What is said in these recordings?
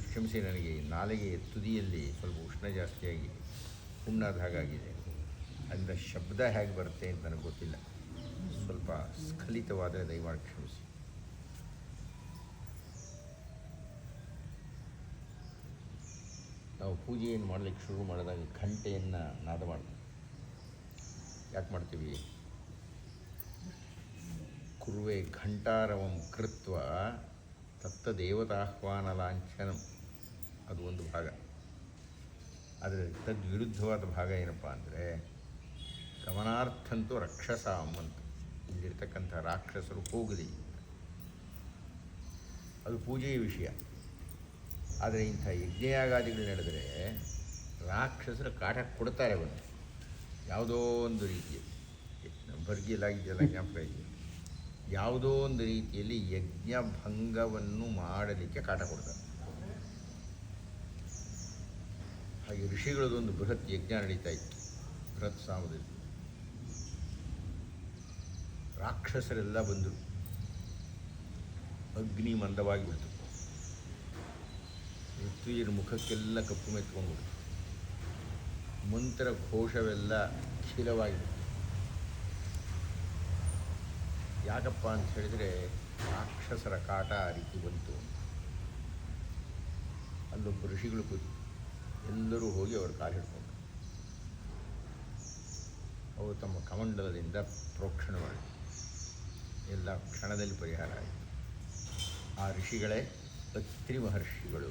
ಕ್ಷಮಿಸಿ ನನಗೆ ನಾಲಿಗೆ ತುದಿಯಲ್ಲಿ ಸ್ವಲ್ಪ ಉಷ್ಣ ಜಾಸ್ತಿಯಾಗಿ ಹುಣ್ಣಾದ ಹಾಗಾಗಿದೆ. ಅದರಿಂದ ಶಬ್ದ ಹೇಗೆ ಬರುತ್ತೆ ಅಂತ ನನಗೆ ಗೊತ್ತಿಲ್ಲ. ಸ್ವಲ್ಪ ಸ್ಖಲಿತವಾದರೆ ದಯಮಾಡಿ ಕ್ಷಮಿಸಿ. ನಾವು ಪೂಜೆಯನ್ನು ಮಾಡಲಿಕ್ಕೆ ಶುರು ಮಾಡಿದಾಗ ಘಂಟೆಯನ್ನು ನಾದ ಮಾಡ್ತೀವಿ. ಯಾಕೆ ಮಾಡ್ತೀವಿ? ಕುರುವೆ ಘಂಟಾರವಂ ಕೃತ್ವ ದೇವತಾಹ್ವಾನ ಲಾಂಛನಂ. ಅದು ಒಂದು ಭಾಗ. ಆದರೆ ತದ್ವಿರುದ್ಧವಾದ ಭಾಗ ಏನಪ್ಪ ಅಂದರೆ ಗಮನಾರ್ಥಂತೂ ರಕ್ಷಸಾಂ ಅಂತ. ಇಲ್ಲಿರ್ತಕ್ಕಂಥ ರಾಕ್ಷಸರು ಹೋಗಲಿ. ಅದು ಪೂಜೆಯ ವಿಷಯ. ಆದರೆ ಇಂಥ ಯಜ್ಞಯಾಗಾದಿಗಳು ನಡೆದರೆ ರಾಕ್ಷಸರು ಕಾಟ ಕೊಡ್ತಾರೆ ಬಂದು. ಯಾವುದೋ ಒಂದು ರೀತಿಯಲ್ಲಿ. ಬರ್ಗಿಯಲ್ಲಾಗಿದೆಯಲ್ಲ ಜ್ಞಾಪಕ ಇದೆಯಲ್ಲ ಯಾವುದೋ ಒಂದು ರೀತಿಯಲ್ಲಿ ಯಜ್ಞ ಭಂಗವನ್ನು ಮಾಡಲಿಕ್ಕೆ ಕಾಟ ಕೊಡ್ತಾರೆ. ಹಾಗೆ ಋಷಿಗಳದೊಂದು ಬೃಹತ್ ಯಜ್ಞ ನಡೀತಾ ಇತ್ತು. ಬೃಹತ್ ಸಾಮದಲ್ಲಿ ರಾಕ್ಷಸರೆಲ್ಲ ಬಂದರು. ಅಗ್ನಿ ಮಂದವಾಗಿ ಬಿಡ್ತು ಋತ್ವಿಯರ ಮುಖಕ್ಕೆಲ್ಲ ಕಪ್ಪು ಮೆತ್ಕೊಂಡ್ಬಿಡ್ತು ಮಂತ್ರ ಘೋಷವೆಲ್ಲ ಖಿಲವಾಗಿಬಿಡ್ತು ಯಾಕಪ್ಪ ಅಂತ ಹೇಳಿದರೆ ರಾಕ್ಷಸರ ಕಾಟ ಆ ರೀತಿ ಬಂತು ಅಲ್ಲೊಬ್ಬ ಋಷಿಗಳು ಕೂತು ಎಲ್ಲರೂ ಹೋಗಿ ಅವರು ಕಾಲು ಹಿಡ್ಕೊಂಡ್ರು ಅವರು ತಮ್ಮ ಕಮಂಡಲದಿಂದ ಪ್ರೋಕ್ಷಣವಾಗಿ ಮಾಡಿ ಎಲ್ಲ ಕ್ಷಣದಲ್ಲಿ ಪರಿಹಾರ ಆಯಿತು. ಆ ಋಷಿಗಳೇ, ಅತ್ರಿ ಮಹರ್ಷಿಗಳು,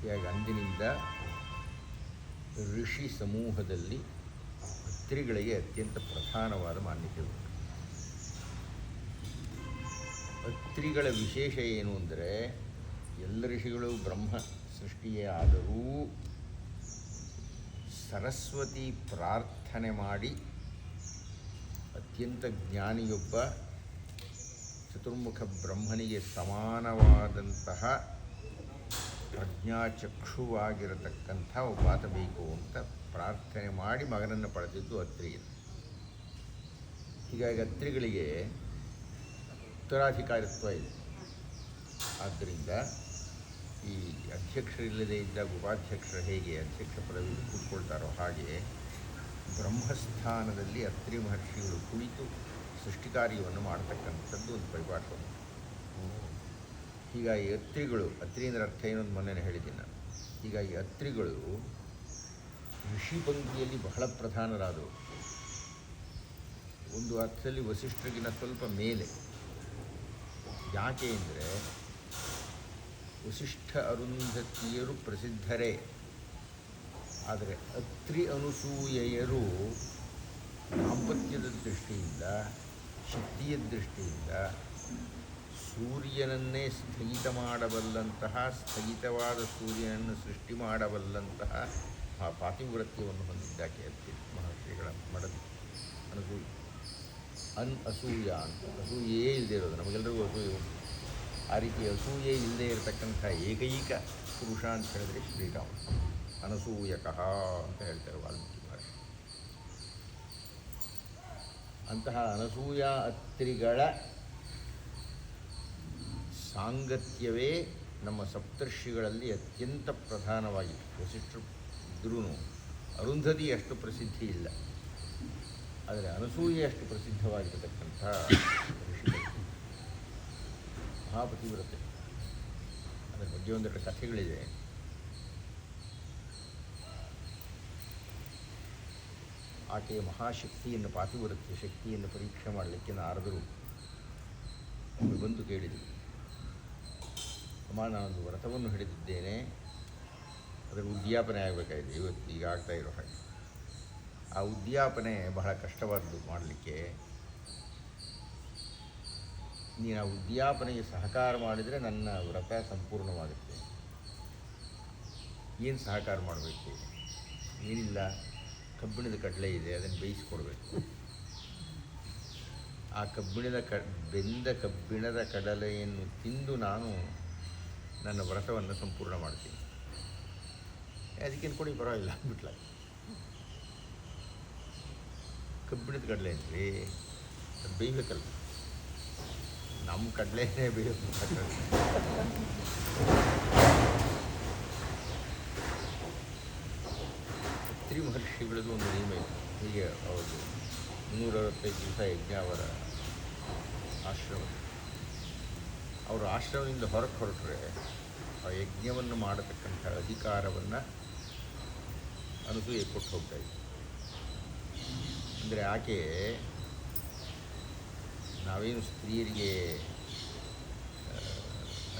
ಹೀಗಾಗಿ ಅಂದಿನಿಂದ ಋಷಿ ಸಮೂಹದಲ್ಲಿ ಅತ್ರಿಗಳಿಗೆ ಅತ್ಯಂತ ಪ್ರಧಾನವಾದ ಮಾನ್ಯತೆ ಉಂಟು. ಅತ್ರಿಗಳ ವಿಶೇಷ ಏನು ಅಂದರೆ, ಎಲ್ಲ ಋಷಿಗಳು ಬ್ರಹ್ಮ ಸೃಷ್ಟಿಯೇ ಆದರೂ ಸರಸ್ವತಿ ಪ್ರಾರ್ಥನೆ ಮಾಡಿ ಅತ್ಯಂತ ಜ್ಞಾನಿಯೊಬ್ಬ ಚತುರ್ಮುಖ ಬ್ರಹ್ಮನಿಗೆ ಸಮಾನವಾದಂತಹ ಪ್ರಜ್ಞಾಚಕ್ಷುವಾಗಿರತಕ್ಕಂಥ ಒಬ್ಬಾತ ಬೇಕು ಅಂತ ಪ್ರಾರ್ಥನೆ ಮಾಡಿ ಮಗನನ್ನು ಪಡೆದಿದ್ದು ಅತ್ರಿಯನ್ನು ಹೀಗಾಗಿ ಅತ್ರಿಗಳಿಗೆ ಉತ್ತರಾಧಿಕಾರಿತ್ವ ಇದೆ. ಆದ್ದರಿಂದ ಈ ಅಧ್ಯಕ್ಷರಿಲ್ಲದೆ ಇದ್ದಾಗ ಉಪಾಧ್ಯಕ್ಷರು ಹೇಗೆ? ಅಧ್ಯಕ್ಷ ಪದವಿಯಲ್ಲಿ ಕೂತ್ಕೊಳ್ತಾರೋ ಹಾಗೆ ಬ್ರಹ್ಮಸ್ಥಾನದಲ್ಲಿ ಅತ್ರಿ ಮಹರ್ಷಿಗಳು ಕುಳಿತು ಸೃಷ್ಟಿ ಕಾರ್ಯವನ್ನು ಮಾಡತಕ್ಕಂಥದ್ದು ಒಂದು ಪರಿಪಾಠ. ಹೀಗಾಗಿ ಅತ್ರಿಗಳು ಅತ್ರಿ ಅಂದರೆ ಅರ್ಥ ಏನೊಂದು ಮೊನ್ನೆ ಹೇಳಿದ್ದೀನಿ ನಾನು. ಹೀಗಾಗಿ ಅತ್ರಿಗಳು ಋಷಿ ಪಂಕ್ತಿಯಲ್ಲಿ ಬಹಳ ಪ್ರಧಾನರಾದವು. ಒಂದು ಅರ್ಥದಲ್ಲಿ ವಸಿಷ್ಠರಿಗಿನ ಸ್ವಲ್ಪ ಮೇಲೆ. ಯಾಕೆ ಅಂದರೆ ವಸಿಷ್ಠ ಅರುಂಧತಿಯರು ಪ್ರಸಿದ್ಧರೇ. ಆದರೆ ಅತ್ರಿ ಅನುಸೂಯೆಯರು ದಾಂಪತ್ಯದ ದೃಷ್ಟಿಯಿಂದ, ಶಕ್ತಿಯ ದೃಷ್ಟಿಯಿಂದ ಸೂರ್ಯನನ್ನೇ ಸ್ಥಗಿತ ಮಾಡಬಲ್ಲಂತಹ, ಸ್ಥಗಿತವಾದ ಸೂರ್ಯನನ್ನು ಸೃಷ್ಟಿ ಮಾಡಬಲ್ಲಂತಹ ಆ ಪಾತಿವ್ರತ್ಯವನ್ನು ಹೊಂದಿದ್ದಾಕೆ ಅತ್ರಿ ಮಹರ್ಷಿಗಳ ಮಡದಿ ಅನಸೂಯ. ಅನ್ ಅಸೂಯ ಅಂತ. ಅಸೂಯೇ ಇಲ್ಲದೆ ಇರೋದು. ನಮಗೆಲ್ಲರಿಗೂ ಅಸೂಯೆ ಉಂಟು. ಆ ರೀತಿ ಅಸೂಯೆ ಇಲ್ಲದೆ ಇರತಕ್ಕಂಥ ಏಕೈಕ ಪುರುಷ ಅಂತ ಹೇಳಿದ್ರೆ ಶ್ರೀರಾಮ. ಅನಸೂಯಕಃ ಅಂತ ಹೇಳ್ತಾರೆ ವಾಲ್ಮೀಕಿ ಭಾಷೆ ಅಂತಹ ಅನಸೂಯ ಅತ್ರಿಗಳ ಸಾಂಗತ್ಯವೇ ನಮ್ಮ ಸಪ್ತರ್ಷಿಗಳಲ್ಲಿ ಅತ್ಯಂತ ಪ್ರಧಾನವಾಗಿ ವಸಿಷ್ಠರು ಇದ್ರೂ ಅರುಂಧತಿ ಅಷ್ಟು ಪ್ರಸಿದ್ಧಿ ಇಲ್ಲ. ಆದರೆ ಅನಸೂಯೆ ಅಷ್ಟು ಪ್ರಸಿದ್ಧವಾಗಿರತಕ್ಕಂಥ ಮಹಾಪತಿವ್ರತೆ ಅದರ ಬಗ್ಗೆ ಒಂದೆರಡು ಕಥೆಗಳಿದೆ ಆಕೆಯ ಮಹಾಶಕ್ತಿಯನ್ನು, ಪಾತಿವ್ರತ್ಯ ಶಕ್ತಿಯನ್ನು ಪರೀಕ್ಷೆ ಮಾಡಲಿಕ್ಕೆ ನಾರದರು. ಬಂದು ಕೇಳಿದರು ಅಮ್ಮ ನಾನೊಂದು ವ್ರತವನ್ನು ಹಿಡಿದಿದ್ದೇನೆ. ಅದರ ಉದ್ಯಾಪನೆ ಆಗಬೇಕಾಗಿದೆ. ಇವತ್ತು ಈಗ ಆಗ್ತಾ ಇರೋ ಹಾಗೆ. ಆ ಉದ್ಯಾಪನೆ ಬಹಳ ಕಷ್ಟವಾದದ್ದು ಮಾಡಲಿಕ್ಕೆ ನೀನು ಉದ್ಯಾಪನೆಗೆ ಸಹಕಾರ ಮಾಡಿದರೆ ನನ್ನ ವ್ರತ ಸಂಪೂರ್ಣವಾಗುತ್ತೆ. ಏನು ಸಹಕಾರ ಮಾಡಬೇಕು? ಏನಿಲ್ಲ. ಕಬ್ಬಿಣದ ಕಡಲೆ ಇದೆ, ಅದನ್ನು ಬೇಯಿಸ್ಕೊಡ್ಬೇಕು. ಆ ಕಬ್ಬಿಣದ ಕ, ಬೆಂದ ಕಬ್ಬಿಣದ ಕಡಲೆಯನ್ನು ತಿಂದು ನಾನು ನನ್ನ ವ್ರತವನ್ನು ಸಂಪೂರ್ಣ ಮಾಡ್ತೀನಿ. ಅದಕ್ಕೇನು ಕೊಡಿ, ಪರವಾಗಿಲ್ಲ, ಬಿಟ್ಲ. ಕಬ್ಬಿಣದ ಕಡಲೆ ಅಂದರೆ ಅದು ಬೇಯಬೇಕಲ್ಲ ನಮ್ಮ ಕಡಲೆನೇ ಬೀಳುತ್ತೆ ತ್ರಿ ಮಹರ್ಷಿಗಳದ್ದು ಒಂದು ನಿಯಮ ಇದೆ. ಹೀಗೆ ಅವರು ನೂರವತ್ತೈದು ದಿವಸ ಯಜ್ಞ ಅವರ ಆಶ್ರಮ. ಅವರು ಆಶ್ರಮದಿಂದ ಹೊರಗೆ ಹೊರಟ್ರೆ ಆ ಯಜ್ಞವನ್ನು ಮಾಡತಕ್ಕಂಥ ಅಧಿಕಾರವನ್ನು ಅನಸೂಯೆ ಕೊಟ್ಟು ಹೋಗ್ತಾ ಇತ್ತು ಅಂದರೆ ಆಕೆ ನಾವೇನು ಸ್ತ್ರೀಯರಿಗೆ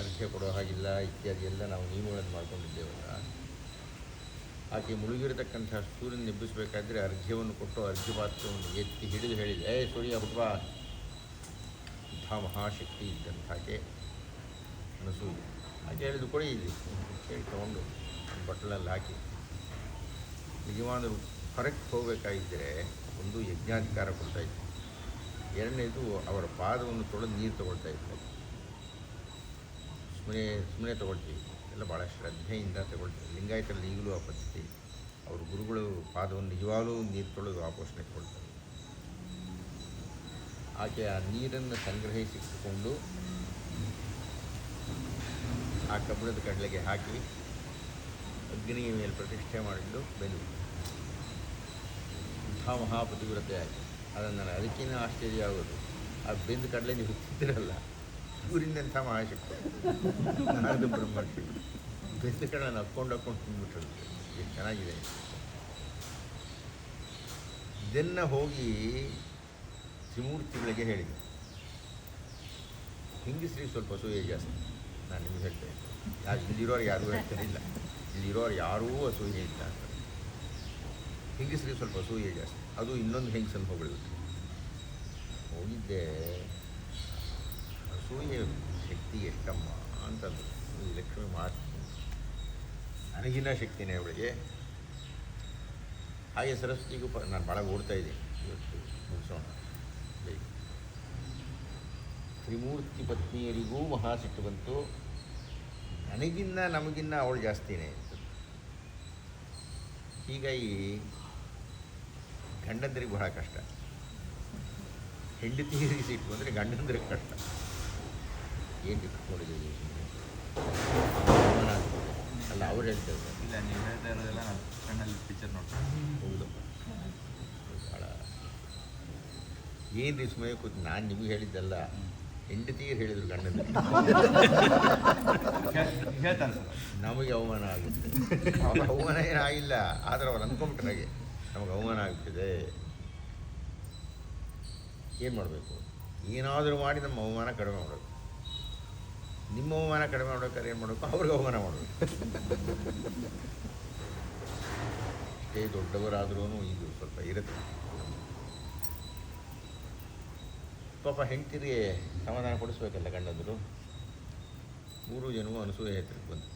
ಅರ್ಹ್ಯ ಕೊಡೋ ಹಾಗಿಲ್ಲ ಇತ್ಯಾದಿ ಎಲ್ಲ ನಾವು ನಿಯಮಗಳನ್ನು ಮಾಡಿಕೊಂಡಿದ್ದೇವಲ್ಲ, ಆಕೆ ಮುಳುಗಿರತಕ್ಕಂಥ ಸೂರ್ಯನ ಎಬ್ಬಿಸಬೇಕಾದ್ರೆ ಅರ್ಘ್ಯವನ್ನು ಕೊಟ್ಟು ಅರ್ಘ್ಯ ಪಾತ್ರವನ್ನು ಎತ್ತಿ ಹಿಡಿದು ಹೇಳಿದೆ, ಏ ಸೂರ್ಯ ಹುಡುಗ ಇಂಥ ಮಹಾಶಕ್ತಿ ಇದ್ದಂಥ ಆಕೆ ಮನಸ್ಸು ಆಕೆ ಹೇಳಿದು ಕೊಡಿ ಇಲ್ಲಿ ಹೇಳಿ ತೊಗೊಂಡು ಬಟ್ಟಲಲ್ಲಿ ಹಾಕಿ. ಯಜಮಾನರು ಹೊರಕ್ಕೆ ಹೋಗಬೇಕಾಗಿದ್ದರೆ ಒಂದು ಯಜ್ಞಾಧಿಕಾರ ಕೊಡ್ತಾ ಇತ್ತು ಎರಡನೇದು ಅವರ ಪಾದವನ್ನು ತೊಳೆದು ನೀರು ತಗೊಳ್ತಾ ಇತ್ತು ಸುಮ್ಮನೆ ಸುಮ್ಮನೆ ತೊಗೊಳ್ತೀವಿ. ಎಲ್ಲ ಭಾಳ ಶ್ರದ್ಧೆಯಿಂದ ತಗೊಳ್ತೀವಿ. ಲಿಂಗಾಯತರಲ್ಲಿ ಈಗಲೂ ಆ ಪದ್ಧತಿ ಅವರು ಗುರುಗಳು ಪಾದವನ್ನು ನಿಜವಾಗಲೂ ನೀರು ತೊಳೆದು ಆಪೋಷಣೆ ಕೊಡ್ತಾರೆ. ಆಕೆ ಆ ನೀರನ್ನು ಸಂಗ್ರಹಿಸಿಟ್ಟುಕೊಂಡು ಆ ಕಬ್ಬಿಣದ ಕಡಲೆಗೆ ಹಾಕಿ ಅಗ್ನಿಯ ಮೇಲೆ ಪ್ರತಿಷ್ಠೆ ಮಾಡಿದ್ದು ಬೆನ್ನು. ಇಂಥ ಮಹಾಪತಿವ್ರತೆ ಆಗಿ ಅದನ್ನು ಅದಕ್ಕಿಂತ ಆಶ್ಚರ್ಯ ಆಗೋದು. ಆ ಬೆಂದು ಕಡಲೆ ನೀವು ಹುಟ್ಟಿದ್ರಲ್ಲ ಊರಿಂದ ಎಂಥ ಮಹಾಶಕ್ತಿ? ನಾರದ ಬ್ರಹ್ಮಶಿ ಬೆಂದು ಕಡಲೆ ಹಕ್ಕೊಂಡು ಹಾಕ್ಕೊಂಡು ತಿಂದ್ಬಿಟ್ರು ಎಷ್ಟು ಚೆನ್ನಾಗಿದೆ. ಇದನ್ನು ಹೋಗಿ ತ್ರಿಮೂರ್ತಿಗಳಿಗೆ ಹೇಳಿದೆ. ಹಿಂಗಿಸ್ರಿ ಸ್ವಲ್ಪ ಅಸೂಯೆ ಜಾಸ್ತಿ. ನಾನು ನಿಮ್ಗೆ ಹೇಳ್ತೇನೆ ಯಾರು ಇಲ್ಲಿರೋರು ಯಾರೂ ಹೇಳ್ತಾರೆ ಇಲ್ಲ. ಇಲ್ಲಿರೋರು ಯಾರೂ ಅಸೂಯೆ ಇಲ್ಲ ಅಂತ. ಹೆಂಗಸ್ರಿಗೆ ಸ್ವಲ್ಪ ಅಸೂಯೆ ಜಾಸ್ತಿ. ಅದು ಇನ್ನೊಂದು ಹೆಂಗಸನ್ನು ಹೋಗ್ಬಿಡುತ್ತೆ ಹೋಗಿದ್ದೆ. ಅಸೂಯೆ ಶಕ್ತಿ ಎಷ್ಟಮ್ಮ ಅಂತಂದು ಲಕ್ಷ್ಮಿ ಮಾತು. ನನಗಿನ್ನ ಶಕ್ತಿನೇ ಅವಳಿಗೆ. ಹಾಗೆ ಸರಸ್ವತಿಗೂ ಪ, ನಾನು ಭಾಳ ಓಡ್ತಾ ಇದ್ದೀನಿ ಇವತ್ತು ಮುಗಿಸೋಣ. ತ್ರಿಮೂರ್ತಿ ಪತ್ನಿಯರಿಗೂ ಮಹಾ ಸಿಟ್ಟು ಬಂತು. ನನಗಿನ್ನ ನಮಗಿನ್ನ ಅವಳು ಜಾಸ್ತಿನೇ. ಹೀಗಾಗಿ ಗಂಡಂದ್ರಿಗೆ ಬಹಳ ಕಷ್ಟ. ಹೆಂಡತಿ ಇಟ್ಟು ಅಂದರೆ ಗಂಡಂದ್ರಿಗೆ ಕಷ್ಟ. ಏನು ಇಟ್ಕೊಂಡಿದ್ದೀವಿ ಅಲ್ಲ ಅವ್ರು ಹೇಳ್ತಾರೆ ಇಲ್ಲ ನೀವು ಹೇಳ್ತಾ ಇರೋದೆಲ್ಲ ನಾನು ಕಣ್ಣಲ್ಲಿ ಪಿಕ್ಚರ್ ನೋಡ್ತೀನಿ ಹೌದು. ಭಾಳ ಏನು ರೀ ಸುಮ್ಮನೆ ಕೂತು ನಾನು ನಿಮಗೆ ಹೇಳಿದ್ದಲ್ಲ ಹೆಂಡತಿಗೆ ಹೇಳಿದ್ರು ಗಂಡನ ನಮಗೆ ಅವಮಾನ ಆಗುತ್ತೆ. ಅವಮಾನ ಏನಾಗಿಲ್ಲ ಆದರೆ ಅವ್ರು ಅಂದ್ಕೊಂಬಿಟ್ರಾಗೆ ನಮಗೆ ಅವಮಾನ ಆಗ್ತಿದೆ. ಏನು ಮಾಡಬೇಕು? ಏನಾದರೂ ಮಾಡಿ ನಮ್ಮ ಅವಮಾನ ಕಡಿಮೆ ಮಾಡಬೇಕು. ನಿಮ್ಮ ಅವಮಾನ ಕಡಿಮೆ ಮಾಡ್ಬೇಕಾದ್ರೆ ಏನು ಮಾಡಬೇಕು? ಅವ್ರಿಗೆ ಅವಮಾನ ಮಾಡಬೇಕು. ಎಷ್ಟೇ ದೊಡ್ಡವರಾದ್ರೂ ಇದು ಸ್ವಲ್ಪ ಇರುತ್ತೆ. ಪಾಪ ಹೆಂಡತಿರಿಗೆ ಸಮಾಧಾನ ಕೊಡಿಸ್ಬೇಕಲ್ಲ ಗಂಡಂದರು? ಮೂರು ಜನವು ಅನಸೂಯ ಹತ್ರಕ್ಕೆ ಬಂದು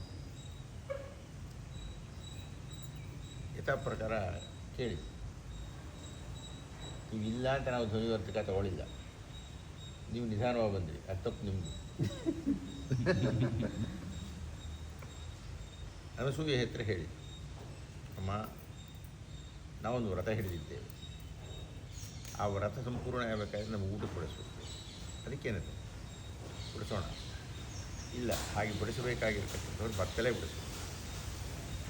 ಯಥಾ ಪ್ರಕಾರ ಕೇಳಿ. ನೀವು ಇಲ್ಲ ಅಂತ ನಾವು ಧ್ವನಿವರ್ಧಕ ತಗೊಳ್ಳಿಲ್ಲ. ನೀವು ನಿಧಾನವಾಗಿ ಬಂದ್ರಿ. ಅದು ತಪ್ಪು ನಿಮ್ಮದು ಅನಸೂಯ ಹತ್ರ ಹೇಳಿ. ಅಮ್ಮ ನಾವೊಂದು ವ್ರತ ಹಿಡಿದಿದ್ದೇವೆ. ಆ ವ್ರತ ಸಂಪೂರ್ಣ ಆಗಬೇಕಾದ್ರೆ ನಮಗೆ ಊಟ ಕೊಡಿಸ್ಬೇಕು. ಅದಕ್ಕೇನದು? ಬಿಡಿಸೋಣ ಇಲ್ಲ ಹಾಗೆ ಬಿಡಿಸಬೇಕಾಗಿರ್ತಕ್ಕಂಥವ್ರು ಬತ್ತಲೇ ಬಿಡಿಸಬೇಕು.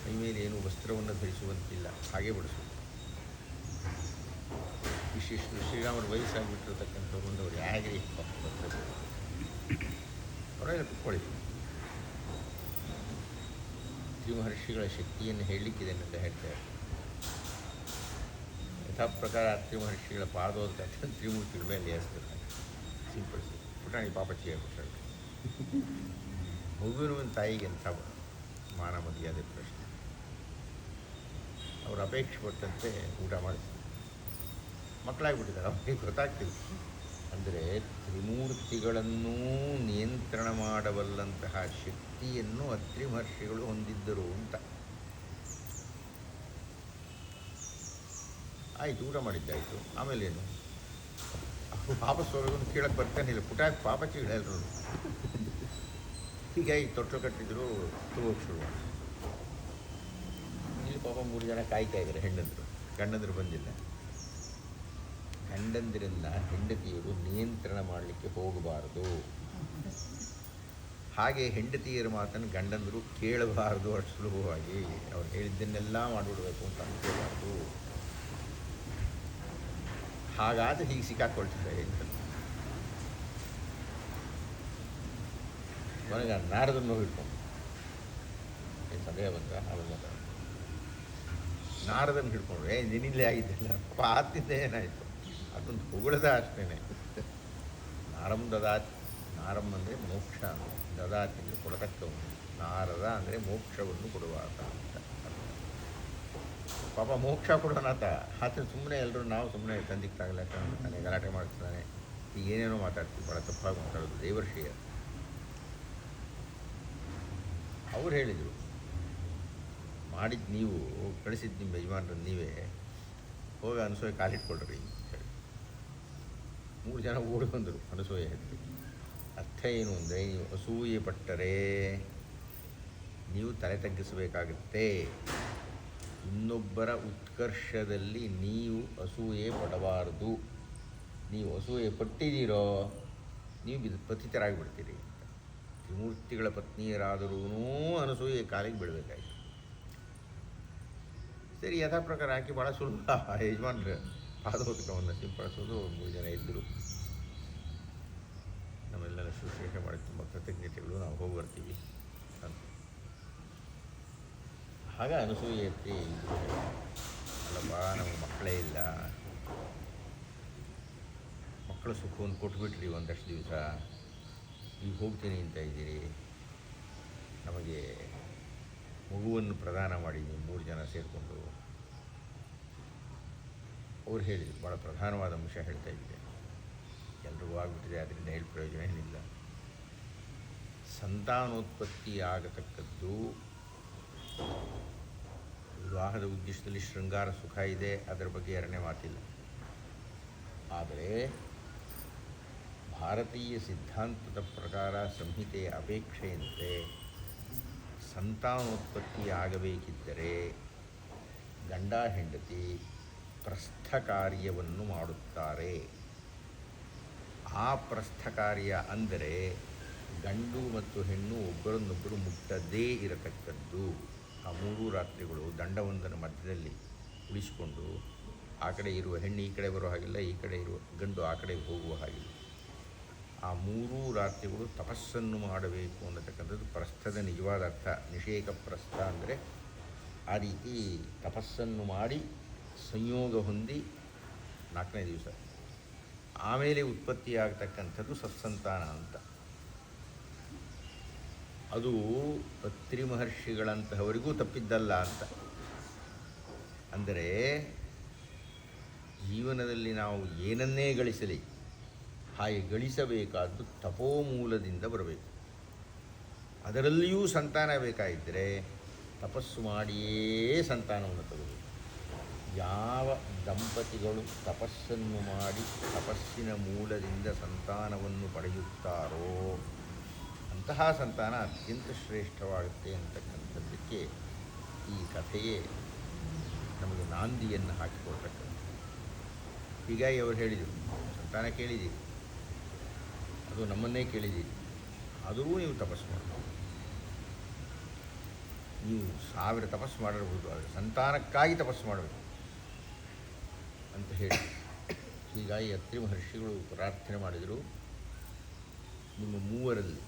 ಮೈ ಮೇಲೆ ಏನು ವಸ್ತ್ರವನ್ನು ಧರಿಸುವಂತಿಲ್ಲ ಹಾಗೆ ಬಿಡಿಸಬೇಕು. ವಿಶೇಷ ಶ್ರೀರಾಮರ ವಯಸ್ಸಾಗಿಬಿಟ್ಟಿರ್ತಕ್ಕಂಥ ಅವ್ರು ಹೇಗೆ ಹೊರಗೆ ಕುತ್ಕೊಳ್ಳಿ ತ್ರಿಮಹರ್ಷಿಗಳ ಶಕ್ತಿಯನ್ನು ಹೇಳಲಿಕ್ಕಿದೆ ಹೇಳ್ತಾರೆ ಯಥಾ ಪ್ರಕಾರ ತ್ರಿಮಹರ್ಷಿಗಳ ಪಾದೋದ ತಕ್ಷಣ ತ್ರಿಮೂರ್ತಿಗಳ ಮೇಲೆ ಲೇಸ್ತಾರೆ ಸಿಂಪಡಿಸಿ ಪುಟಾಣಿ ಪಾಪಚ್ಚಿ ಪುಟಾಣಿ ಮಗುವಿನ ತಾಯಿಗೆ ಎಂಥ ಮಾನ ಮರ್ಯಾದೆ ಪ್ರಶ್ನೆ. ಅವರು ಅಪೇಕ್ಷೆ ಪಟ್ಟಂತೆ ಊಟ ಮಾಡಿಸಿ ಮಕ್ಕಳಾಗ್ಬಿಟ್ಟಿದ್ದಾರೆ. ಅವ್ರಿಗೆ ಗೊತ್ತಾಗ್ತಿಲ್ಲ. ಅಂದರೆ ತ್ರಿಮೂರ್ತಿಗಳನ್ನೂ ನಿಯಂತ್ರಣ ಮಾಡಬಲ್ಲಂತಹ ಶಕ್ತಿಯನ್ನು ಅತ್ರಿ ಮಹರ್ಷಿಗಳು ಹೊಂದಿದ್ದರು ಅಂತ. ಆಯಿತು ಊಟ ಮಾಡಿದ್ದಾಯಿತು. ಆಮೇಲೇನು ಪಾಪ ಸ್ವರ್ಗವನ್ನು ಕೇಳಕ್ಕೆ ಬರ್ತಾನೆ ಇಲ್ಲ. ಪುಟ ಪಾಪಚ್ಚಿಗಳು ಎಲ್ಲರೂ ಹೀಗಾಗಿ ತೊಟ್ಟಲು ಕಟ್ಟಿದ್ರು ತೋರ್ ಶುರು ಇಲ್ಲಿ ಪಾಪ ಮೂರು ಜನ ಕಾಯ್ತಾ ಇದ್ದಾರೆ. ಹೆಣ್ಣಂದ್ರು. ಗಂಡಂದ್ರು ಬಂದಿಲ್ಲ. ಗಂಡಂದಿರನ್ನ ಹೆಂಡತಿಯರು ನಿಯಂತ್ರಣ ಮಾಡಲಿಕ್ಕೆ ಹೋಗಬಾರದು. ಹಾಗೆ ಹೆಂಡತಿಯರ ಮಾತನ್ನು ಗಂಡಂದರು ಕೇಳಬಾರದು ಅಷ್ಟು ಸುಲಭವಾಗಿ. ಅವ್ರು ಹೇಳಿದ್ದನ್ನೆಲ್ಲ ಮಾಡಿಬಿಡ್ಬೇಕು ಅಂತ ಅನ್ಕೋಬಾರ್ದು. ಹಾಗಾದ್ರೆ ಹೀಗೆ ಸಿಕ್ಕಾಕೊಳ್ತಾರೆ ಕೊನೆಗೆ ನಾರದನ್ನು ಹಿಡ್ಕೊಂಡು. ಸಮಯ ಬಂತ ಆಮೇಲೆ ನಾರದನ್ನು ಹಿಡ್ಕೊಂಡ್ರೆ ನಿನ್ನಿಲ್ಲೇ ಆಗಿದ್ದಿಲ್ಲ ಪಾತಿದ್ದ ಏನಾಯಿತು? ಅದನ್ನು ಹೊಗಳದ ಅಷ್ಟೇ ನಾರಂ ದದಾತಿ, ನಾರಂ ಅಂದರೆ ಮೋಕ್ಷ ಅಂತ. ದದಾತಿ ಅಂದರೆ ಕೊಡತಕ್ಕವನು. ನಾರದ ಅಂದರೆ ಮೋಕ್ಷವನ್ನು ಕೊಡುವಾತ ಅಂತ ಪಾಪ ಮೋಕ್ಷ ಕೊಡೋನಾತ ಆತ ಸುಮ್ಮನೆ ಎಲ್ಲರೂ ನಾವು ಸುಮ್ಮನೆ ತಂದಿಕ್ಕಾಗಲ್ಲ ತಾನೆ ಗಲಾಟೆ ಮಾಡ್ತಾನೆ. ಈಗ ಏನೇನೋ ಮಾತಾಡ್ತೀವಿ ಭಾಳ ತಪ್ಪಾಗಿ ಮಾತಾಡೋದು, ದೇವರ್ಷಿಯ. ಅವ್ರು ಹೇಳಿದರು ಮಾಡಿದ್ದು ನೀವು ಕಳಿಸಿದ್ದು ನಿಮ್ಮ ಯಜಮಾನರು ನೀವೇ, ಹೋಗಿ ಅನಿಸೋ ಕಾಲಿಟ್ಕೊಳ್ರಿ. ಮೂರು ಜನ ಓಡಿ ಬಂದರು, ಅನಸೂಯ ಹೆತ್ತಿ ಅರ್ಥ ಏನು ಅಂದರೆ ನೀವು ಅಸೂಯೆ ಪಟ್ಟರೆ, ನೀವು ತಲೆ ತಗ್ಗಿಸಬೇಕಾಗತ್ತೆ. ಇನ್ನೊಬ್ಬರ ಉತ್ಕರ್ಷದಲ್ಲಿ ನೀವು ಅಸೂಯೆ ಪಡಬಾರದು. ನೀವು ಅಸೂಯೆ ಪಟ್ಟಿದ್ದೀರೋ, ನೀವು ಪತಿತರಾಗಿ ಬಿಡ್ತೀರಿ ತ್ರಿಮೂರ್ತಿಗಳ ಪತ್ನಿಯರಾದರೂ ಅನಸೂಯೆ ಕಾಲಿಗೆ ಬಿಡಬೇಕಾಯಿತು ಸರಿ ಯಥಾ ಪ್ರಕಾರ ಹಾಕಿ ಭಾಳ ಸುಲಭ. ಯಜಮಾನ್ರ ಪಾದೋದಕವನ್ನು ಸಿಂಪಡಿಸೋದು ಮೂರು ಜನ ಇದ್ದರು ನಮ್ಮೆಲ್ಲರ ಶುಶ್ರೂಷೆ ಮಾಡಿ ತುಂಬ ಕೃತಜ್ಞತೆಗಳು. ನಾವು ಹೋಗಿ ಬರ್ತೀವಿ ಅಂತ. ಆಗ ಅನಸೂಯೆ ಅಲ್ಲ ಅಲ್ಲಪ್ಪ, ನಮಗೆ ಮಕ್ಕಳೇ ಇಲ್ಲ. ಮಕ್ಕಳ ಸುಖವನ್ನು ಕೊಟ್ಬಿಟ್ರಿ ಒಂದಷ್ಟು ದಿವಸ. ಈಗ ಹೋಗ್ತೀನಿ ಅಂತ ಇದ್ದೀರಿ. ನಮಗೆ ಮಗುವನ್ನು ಪ್ರದಾನ ಮಾಡಿ, ನೀವು ಮೂರು ಜನ ಸೇರಿಕೊಂಡು. ಅವ್ರು ಹೇಳಿದರು ಭಾಳ ಪ್ರಧಾನವಾದ ಅಂಶ ಹೇಳ್ತಾ ಇದ್ದೆ. ಎಲ್ರಿಗೂ ಆಗಿಬಿಟ್ಟಿದೆ ಅದರಿಂದ ಹೇಳಿ ಪ್ರಯೋಜನ ಏನಿಲ್ಲ. ಸಂತಾನೋತ್ಪತ್ತಿ ಆಗತಕ್ಕದ್ದು, ವಿವಾಹದ ಉದ್ದೇಶದಲ್ಲಿ ಶೃಂಗಾರ ಸುಖ ಇದೆ, ಅದರ ಬಗ್ಗೆ ಎರಡನೇ ಮಾತಿಲ್ಲ. ಆದರೆ, ಭಾರತೀಯ ಸಿದ್ಧಾಂತದ ಪ್ರಕಾರ ಸಂಹಿತೆಯ ಅಪೇಕ್ಷೆಯಂತೆ ಸಂತಾನೋತ್ಪತ್ತಿ ಆಗಬೇಕಿದ್ದರೆ ಗಂಡ, ಹೆಂಡತಿ ಪ್ರಸ್ಥ ಕಾರ್ಯವನ್ನು ಮಾಡುತ್ತಾರೆ. ಆ ಪ್ರಸ್ಥ ಕಾರ್ಯ ಅಂದರೆ ಗಂಡು ಮತ್ತು ಹೆಣ್ಣು ಒಬ್ಬರನ್ನೊಬ್ಬರು ಮುಟ್ಟದೇ ಇರತಕ್ಕದ್ದು. ಆ ಮೂರು ರಾತ್ರಿಗಳು ದಂಡವೊಂದರ ಮಧ್ಯದಲ್ಲಿ ಉಳಿಸಿಕೊಂಡು ಆ ಕಡೆ ಇರುವ ಹೆಣ್ಣು ಈ ಕಡೆ ಬರೋ ಹಾಗಿಲ್ಲ, ಈ ಕಡೆ ಇರುವ ಗಂಡು ಆ ಕಡೆ ಹೋಗುವ ಹಾಗಿಲ್ಲ. ಆ ಮೂರೂ ರಾತ್ರಿಗಳು ತಪಸ್ಸನ್ನು ಮಾಡಬೇಕು ಅನ್ನತಕ್ಕಂಥದ್ದು ಪ್ರಸ್ಥದ ನಿಜವಾದ ಅರ್ಥ. ನಿಷೇಕ ಪ್ರಸ್ಥ ಅಂದರೆ ಆ ರೀತಿ ತಪಸ್ಸನ್ನು ಮಾಡಿ ಸಂಯೋಗ ಹೊಂದಿ ನಾಲ್ಕನೇ ದಿವಸ. ಆಮೇಲೆ ಉತ್ಪತ್ತಿಯಾಗತಕ್ಕಂಥದ್ದು ಸತ್ಸಂತಾನ ಅಂತ. ಅದು ಅತ್ರಿ ಮಹರ್ಷಿಗಳಂತಹವರಿಗೂ ತಪ್ಪಿದ್ದಲ್ಲ ಅಂತ. ಅಂದರೆ ಜೀವನದಲ್ಲಿ ನಾವು ಏನನ್ನೇ ಗಳಿಸಲಿ, ಹಾಗೆ ಗಳಿಸಬೇಕಾದ್ದು ತಪೋಮೂಲದಿಂದ ಬರಬೇಕು. ಅದರಲ್ಲಿಯೂ ಸಂತಾನ ಬೇಕಾಗಿದ್ದರೆ ತಪಸ್ಸು ಮಾಡಿಯೇ ಸಂತಾನವನ್ನು ತರಬೇಕು ಯಾವ ದಂಪತಿಗಳು ತಪಸ್ಸನ್ನು ಮಾಡಿ ತಪಸ್ಸಿನ ಮೂಲದಿಂದ ಸಂತಾನವನ್ನು ಪಡೆಯುತ್ತಾರೋ ಅಂತಹ ಸಂತಾನ ಅತ್ಯಂತ ಶ್ರೇಷ್ಠವಾಗುತ್ತೆ ಅಂತಕ್ಕಂಥದ್ದಕ್ಕೆ ಈ ಕಥೆಯೇ ನಮಗೆ ನಾಂದಿಯನ್ನು ಹಾಕಿಕೊಳ್ತಕ್ಕಂಥದ್ದು ಹೀಗಾಗಿ ಅವರು ಹೇಳಿದರು, ಸಂತಾನ ಕೇಳಿದ್ದೀರಿ, ಅದು ನಮ್ಮನ್ನೇ ಕೇಳಿದ್ದೀರಿ, ಆದರೂ ನೀವು ತಪಸ್ಸು ಮಾಡಬಹುದು ನೀವು ಸಾವಿರ ತಪಸ್ಸು ಮಾಡಿರಬಹುದು ಆದರೆ ಸಂತಾನಕ್ಕಾಗಿ ತಪಸ್ಸು ಮಾಡಬೇಕು. ಅಂತ ಹೇಳಿ. ಹೀಗಾಗಿ ಅತ್ರಿ ಮಹರ್ಷಿಗಳು ಪ್ರಾರ್ಥನೆ ಮಾಡಿದರು. ನಿಮ್ಮ ಮೂವರಲ್ಲಿ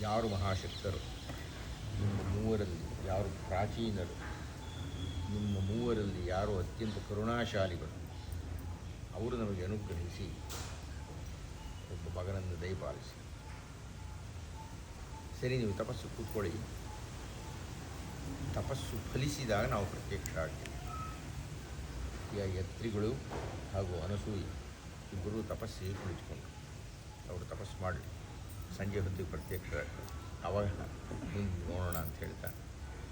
ಯಾರು ಮಹಾಶಕ್ತರು? ನಿಮ್ಮ ಮೂವರಲ್ಲಿ ಯಾರು ಪ್ರಾಚೀನರು? ನಿಮ್ಮ ಮೂವರಲ್ಲಿ ಯಾರು ಅತ್ಯಂತ ಕರುಣಾಶಾಲಿಗಳು? ಅವರು ನಮಗೆ ಅನುಗ್ರಹಿಸಿ, ಒಬ್ಬ ಮಗನನ್ನು ದಯಪಾಲಿಸಿ. ಸರಿ, ನೀವು ತಪಸ್ಸು ಕೂತ್ಕೊಳ್ಳಿ. ತಪಸ್ಸು ಫಲಿಸಿದಾಗ ನಾವು ಪ್ರತ್ಯಕ್ಷ ಆಗ್ತೀವಿ. ಈಗ ಯತ್ರಿಗಳು ಹಾಗೂ ಅನಸೂಯಿ ಇಬ್ಬರು ತಪಸ್ಸಿಗೆ ಕುಳಿತುಕೊಂಡು ಅವರು ತಪಸ್ಸು ಮಾಡಲಿ ಸಂಜೆ ಹೊತ್ತಿಗೆ ಪ್ರತ್ಯಕ್ಷ ಅವಾಗ ಮುಂದೆ ನೋಡೋಣ ಅಂತ ಹೇಳ್ತಾ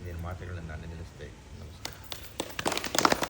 ಇದೇನು ಮಾತುಗಳನ್ನು ನಾನು ನಿಲ್ಲಿಸ್ತೇನೆ. ನಮಸ್ಕಾರ.